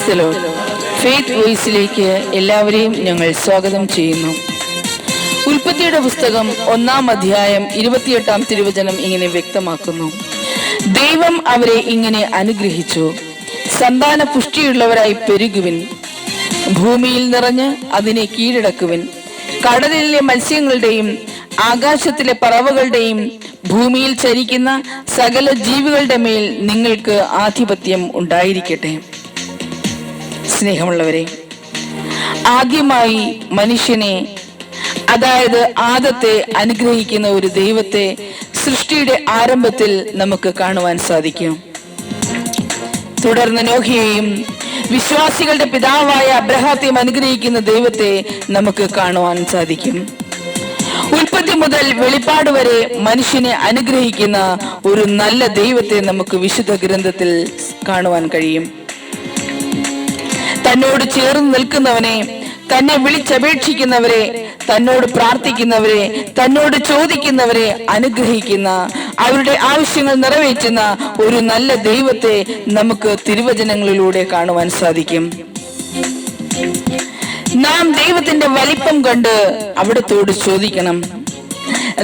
പ്രൈസലോ faith വോയിസിലേക്ക് എല്ലാവരെയും ഞങ്ങൾ സ്വാഗതം ചെയ്യുന്നു. ഉൽപ്പത്തിയുടെ പുസ്തകം ഒന്നാം അധ്യായം ഇരുപത്തിയെട്ടാം തിരുവചനം ഇങ്ങനെ വ്യക്തമാക്കുന്നു. ദൈവം അവരെ ഇങ്ങനെ അനുഗ്രഹിച്ചു. സന്താന പുഷ്ടിയുള്ളവരായി പെരുകുവിൻ. ഭൂമിയിൽ നിറഞ്ഞ് അതിനെ കീഴടക്കുവിൻ. കടലിലെ മത്സ്യങ്ങളുടെയും ആകാശത്തിലെ പറവകളുടെയും ഭൂമിയിൽ ചരിക്കുന്ന സകല ജീവികളുടെ മേൽ നിങ്ങൾക്ക് ആധിപത്യം ഉണ്ടായിരിക്കട്ടെ. സ്നേഹമുള്ളവരെ ആദ്യമായി മനുഷ്യനെ അതായത് ആദത്തെ അനുഗ്രഹിക്കുന്ന ഒരു ദൈവത്തെ സൃഷ്ടിയുടെ ആരംഭത്തിൽ നമുക്ക് കാണുവാൻ സാധിക്കും. തുടർന്ന് നോഹിയെയും വിശ്വാസികളുടെ പിതാവായ അബ്രഹാത്തെയും അനുഗ്രഹിക്കുന്ന ദൈവത്തെ നമുക്ക് കാണുവാൻ സാധിക്കും. ഉൽപ്പത്തി മുതൽ വെളിപ്പാട് വരെ മനുഷ്യനെ അനുഗ്രഹിക്കുന്ന ഒരു നല്ല ദൈവത്തെ നമുക്ക് വിശുദ്ധ ഗ്രന്ഥത്തിൽ കാണുവാൻ കഴിയും. തന്നോട് ചേർന്ന് നിൽക്കുന്നവനെ തന്നെ വിളിച്ചപേക്ഷിക്കുന്നവരെ തന്നോട് പ്രാർത്ഥിക്കുന്നവരെ തന്നോട് ചോദിക്കുന്നവരെ അനുഗ്രഹിക്കുന്ന അവരുടെ ആവശ്യങ്ങൾ നിറവേറ്റുന്ന ഒരു നല്ല ദൈവത്തെ നമുക്ക് തിരുവചനങ്ങളിലൂടെ കാണുവാൻ സാധിക്കും. നാം ദൈവത്തിന്റെ വലിപ്പം കണ്ട് അവിടത്തോട് ചോദിക്കണം.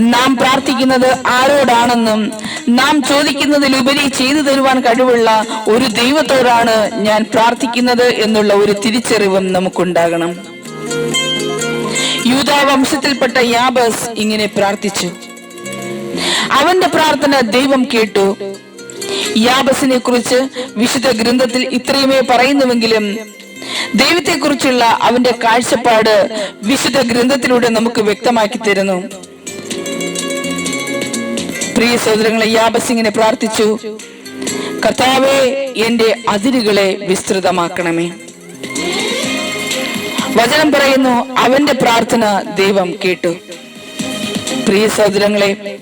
നാം പ്രാർത്ഥിക്കുന്നത് ആരോടാണെന്നും നാം ചോദിക്കുന്നതിലുപരി ചെയ്തു തരുവാൻ കഴിവുള്ള ഒരു ദൈവത്തോടാണ് ഞാൻ പ്രാർത്ഥിക്കുന്നത് എന്നുള്ള ഒരു തിരിച്ചറിവും നമുക്കുണ്ടാകണം. യൂതാ വംശത്തിൽപ്പെട്ട യാബസ് ഇങ്ങനെ പ്രാർത്ഥിച്ചു. അവന്റെ പ്രാർത്ഥന ദൈവം കേട്ടു. യാബസിനെ കുറിച്ച് വിശുദ്ധ ഗ്രന്ഥത്തിൽ ഇത്രയുമേ പറയുന്നുവെങ്കിലും ദൈവത്തെക്കുറിച്ചുള്ള അവന്റെ കാഴ്ചപ്പാട് വിശുദ്ധ ഗ്രന്ഥത്തിലൂടെ നമുക്ക് വ്യക്തമാക്കി തരുന്നു. പ്രിയ സഹോദരങ്ങളെ യാബസ് പ്രാർത്ഥിച്ചു. കർത്താവെ എന്റെ അതിരുകളെ വിസ്തൃതമാക്കണമേ. വചനം പറയുന്നു അവന്റെ പ്രാർത്ഥന ദൈവം കേട്ടു. പ്രിയ സഹോദരങ്ങളെ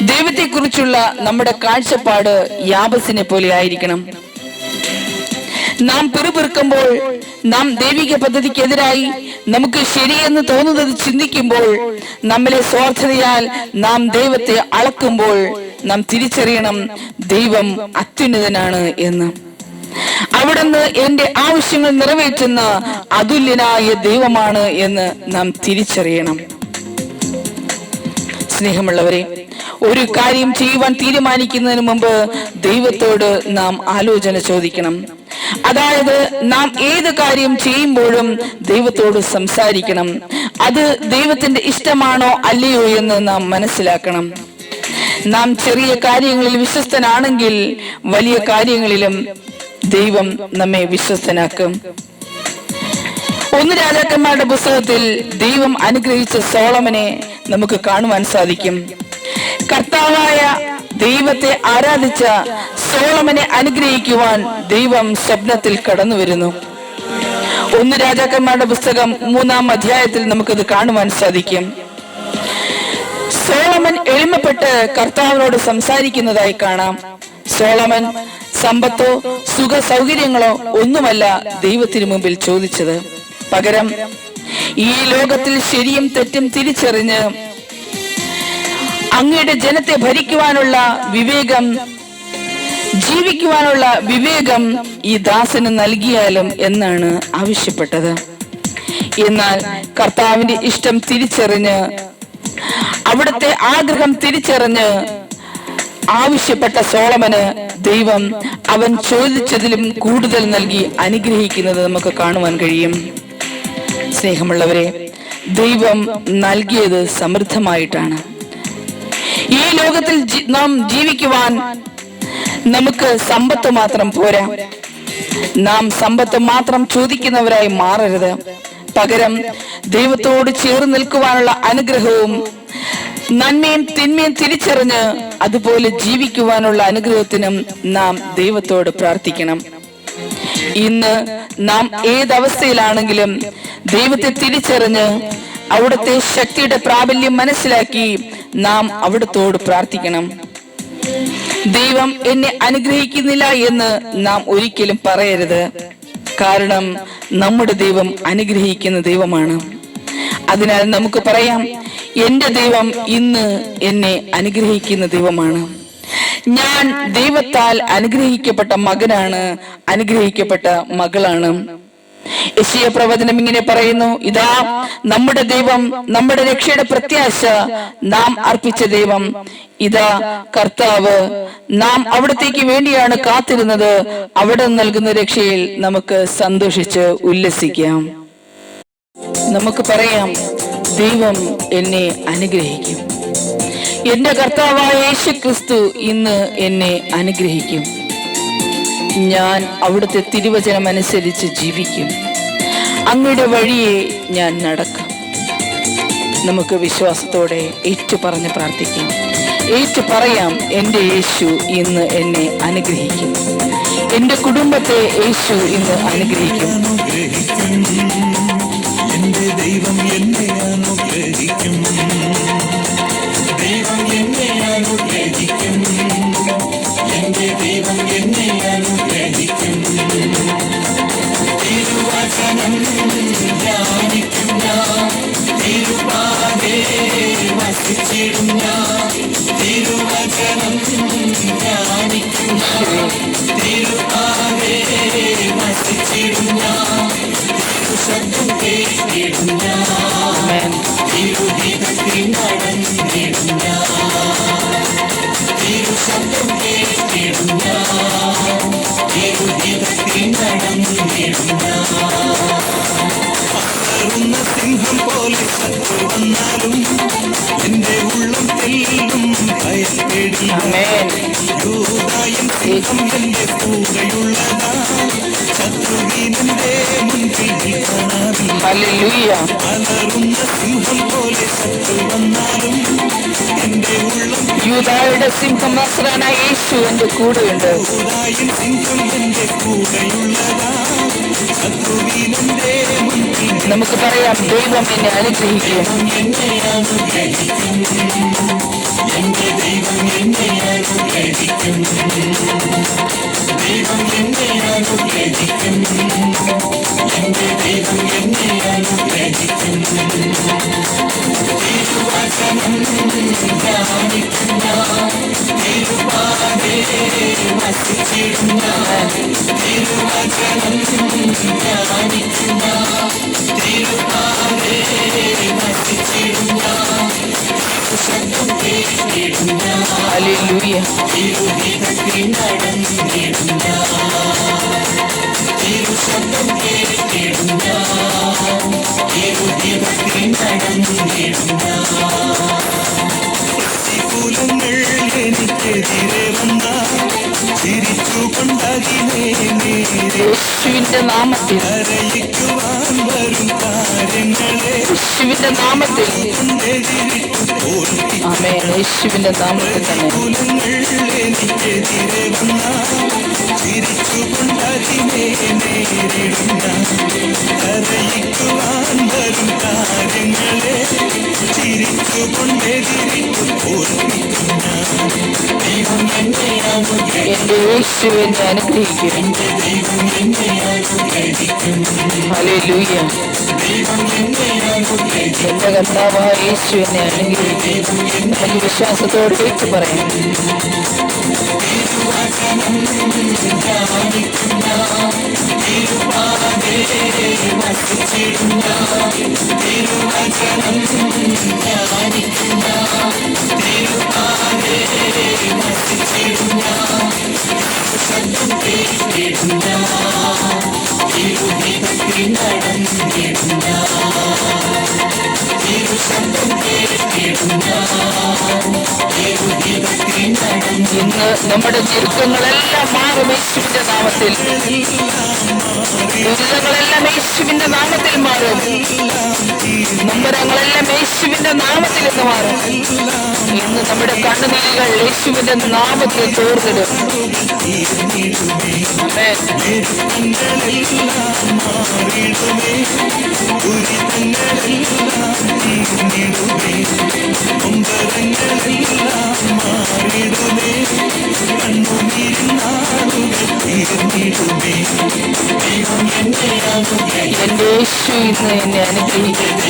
ദൈവത്തെക്കുറിച്ചുള്ള നമ്മുടെ കാഴ്ചപ്പാട് യാബസിനെ പോലെ ആയിരിക്കണം. നാം പിറുപിറുക്കുമ്പോൾ നാം ദൈവിക പദ്ധതിക്കെതിരായി നമുക്ക് ശരിയെന്ന് തോന്നുന്നത് ചിന്തിക്കുമ്പോൾ നമ്മളെ സ്വാർത്ഥതയാൽ നാം ദൈവത്തെ അളക്കുമ്പോൾ നാം തിരിച്ചറിയണം ദൈവം അത്യുന്നതനാണ് എന്ന്. അവിടുന്ന് എന്റെ ആവശ്യങ്ങൾ നിറവേറ്റുന്ന അതുല്യനായ ദൈവമാണ് എന്ന് നാം തിരിച്ചറിയണം. സ്നേഹമുള്ളവരെ ഒരു കാര്യം ചെയ്യുവാൻ തീരുമാനിക്കുന്നതിന് മുമ്പ് ദൈവത്തോട് നാം ആലോചന ചോദിക്കണം. അതായത് നാം ഏത് കാര്യം ചെയ്യുമ്പോഴും ദൈവത്തോട് സംസാരിക്കണം. അത് ദൈവത്തിന്റെ ഇഷ്ടമാണോ അല്ലയോ എന്ന് നാം മനസ്സിലാക്കണം. നാം ചെറിയ കാര്യങ്ങളിൽ വിശ്വസ്തനാണെങ്കിൽ വലിയ കാര്യങ്ങളിലും ദൈവം നമ്മെ വിശ്വസ്തനാക്കും. ഒന്ന് രാജാക്കന്മാരുടെ പുസ്തകത്തിൽ ദൈവം അനുഗ്രഹിച്ച സോളമനെ നമുക്ക് കാണുവാൻ സാധിക്കും. കർത്താവായ ദൈവത്തെ ആരാധിച്ച സോളമനെ അനുഗ്രഹിക്കുവാൻ ദൈവം സ്വപ്നത്തിൽ കടന്നു വരുന്നു ഒന്ന് രാജാക്കന്മാരുടെ പുസ്തകം മൂന്നാം അധ്യായത്തിൽ നമുക്കത് കാണുവാൻ സാധിക്കും. സോളമൻ എളിമപ്പെട്ട് കർത്താവിനോട് സംസാരിക്കുന്നതായി കാണാം. സോളമൻ സമ്പത്തോ സുഖ സൗകര്യങ്ങളോ ഒന്നുമല്ല ദൈവത്തിന് മുമ്പിൽ ചോദിച്ചത്. പകരം ഈ ലോകത്തിൽ ശരിയും തെറ്റും തിരിച്ചറിഞ്ഞ് അങ്ങയുടെ ജനത്തെ ഭരിക്കുവാനുള്ള വിവേകം ജീവിക്കുവാനുള്ള വിവേകം ഈ ദാസന് നൽകിയാലും എന്നാണ് ആവശ്യപ്പെട്ടത്. എന്നാൽ കർത്താവിന്റെ ഇഷ്ടം തിരിച്ചറിഞ്ഞ് അവിടുത്തെ ആഗ്രഹം തിരിച്ചറിഞ്ഞ് ആവശ്യപ്പെട്ട സോളമന് ദൈവം അവൻ ചോദിച്ചതിലും കൂടുതൽ നൽകി അനുഗ്രഹിക്കുന്നത് നമുക്ക് കാണുവാൻ കഴിയും. സ്നേഹമുള്ളവരെ ദൈവം നൽകിയത് സമൃദ്ധമായിട്ടാണ്. ഈ ലോകത്തിൽ നാം ജീവിക്കുവാൻ നമുക്ക് സമ്പത്ത് മാത്രം പോരാ. നാം സമ്പത്ത് മാത്രം ചോദിക്കുന്നവരായി മാറരുത്. പകരം ദൈവത്തോട് ചേർന്ന് നിൽക്കുവാനുള്ള അനുഗ്രഹവും നന്മയും തിന്മയും തിരിച്ചറിഞ്ഞ് അതുപോലെ ജീവിക്കുവാനുള്ള അനുഗ്രഹത്തിനും നാം ദൈവത്തോട് പ്രാർത്ഥിക്കണം. ഇന്ന് നാം ഏതവസ്ഥയിലാണെങ്കിലും ദൈവത്തെ തിരിച്ചറിഞ്ഞ് അവിടുത്തെ ശക്തിയുടെ പ്രാബല്യം മനസ്സിലാക്കി നാം അവിടത്തോട് പ്രാർത്ഥിക്കണം. ദൈവം എന്നെ അനുഗ്രഹിക്കുന്നില്ല എന്ന് നാം ഒരിക്കലും പറയരുത്. കാരണം നമ്മുടെ ദൈവം അനുഗ്രഹിക്കുന്ന ദൈവമാണ്. അതിനാൽ നമുക്ക് പറയാം എന്റെ ദൈവം ഇന്ന് എന്നെ അനുഗ്രഹിക്കുന്ന ദൈവമാണ്. ഞാൻ ദൈവത്താൽ അനുഗ്രഹിക്കപ്പെട്ട മകനാണ് അനുഗ്രഹിക്കപ്പെട്ട മകളാണ്. യശീയ പ്രവചനം ഇങ്ങനെ പറയുന്നു ഇതാ നമ്മുടെ ദൈവം നമ്മുടെ രക്ഷയുടെ പ്രത്യാശ നാം അർപ്പിച്ച ദൈവം. ഇതാ കർത്താവ് നാം അവിടത്തേക്ക് വേണ്ടിയാണ് കാത്തിരുന്നത്. അവിടെ നൽകുന്ന രക്ഷയിൽ നമുക്ക് സന്തോഷിച്ച് ഉല്ലസിക്കാം. നമുക്ക് പറയാം ദൈവം എന്നെ അനുഗ്രഹിക്കും. എന്റെ കർത്താവായ യേശു ക്രിസ്തു ഇന്ന് എന്നെ അനുഗ്രഹിക്കും. ഞാൻ അവിടുത്തെ തിരുവചനം അനുസരിച്ച് ജീവിക്കും. അങ്ങയുടെ വഴിയെ ഞാൻ നടക്കും. നമുക്ക് വിശ്വാസത്തോടെ ഏറ്റു പറഞ്ഞ് പ്രാർത്ഥിക്കാം. ഏറ്റു പറയാം എന്റെ യേശു ഇന്ന് എന്നെ അനുഗ്രഹിക്കും. എന്റെ കുടുംബത്തെ യേശു ഇന്ന് അനുഗ്രഹിക്കും. ദൈവം എന്നെ അനുഗ്രഹിക്കും. you. യൂതായും സിംഹം പോലെ വന്നാലും ഉള്ളം യൂദായുടെ സിംഹം നസ്രാനായ യേശു എന്റെ കൂടെയുണ്ട്. സിംഹം എന്റെ നമുക്ക് പറയാം ദൈവം എന്നെ അനുഗ്രഹിക്കും. എന്നെ നേരെ യേശുവിന്റെ നാമത്തിൽ. യേശുവിന്റെ നാമത്തിൽ. തോൽപ്പി യേശുവിന്റെ നാമത്തിൽ തന്നെ. കരയിക്കുവാൻ വരും കാര്യങ്ങളെ എന്റെ യേശു എന്നെ അനുഗ്രഹിക്കും. ദൈവം എന്റെ കർത്താവായ യേശു എന്നെ അനുഗ്രഹിക്കും പറയാം ഇന്ന് നമ്മുടെ ഞെരുക്കങ്ങളെല്ലാം മാറും യേശുവിന്റെ നാമത്തിൽ. ദുരിതങ്ങളെല്ലാം യേശുവിന്റെ നാമത്തിൽ മാറും. നമ്പരങ്ങളെല്ലാം യേശുവിന്റെ നാമത്തിൽ ഇന്ന് മാറും. ഇന്ന് നമ്മുടെ കണ്ണുനീരുകൾ യേശുവിന്റെ നാമത്തിൽ തോർന്നിടും ആമേൻ. എന്റെ യേശു ഇന്ന് എന്നെ അനുഗ്രഹിക്കും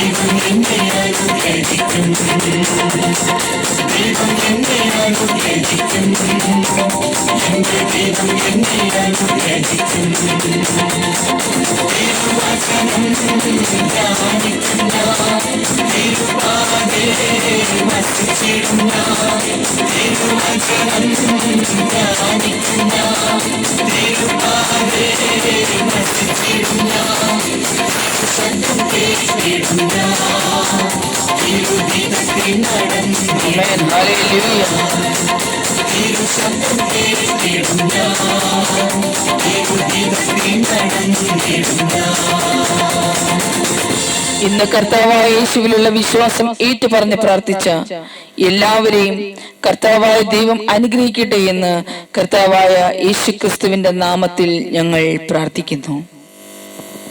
ഇന്ന് കർത്താവായ യേശുവിലുള്ള വിശ്വാസം ഏറ്റുപറഞ്ഞ് പ്രാർത്ഥിച്ച എല്ലാവരെയും കർത്താവായ ദൈവം അനുഗ്രഹിക്കട്ടെ എന്ന് കർത്താവായ യേശു നാമത്തിൽ ഞങ്ങൾ പ്രാർത്ഥിക്കുന്നു.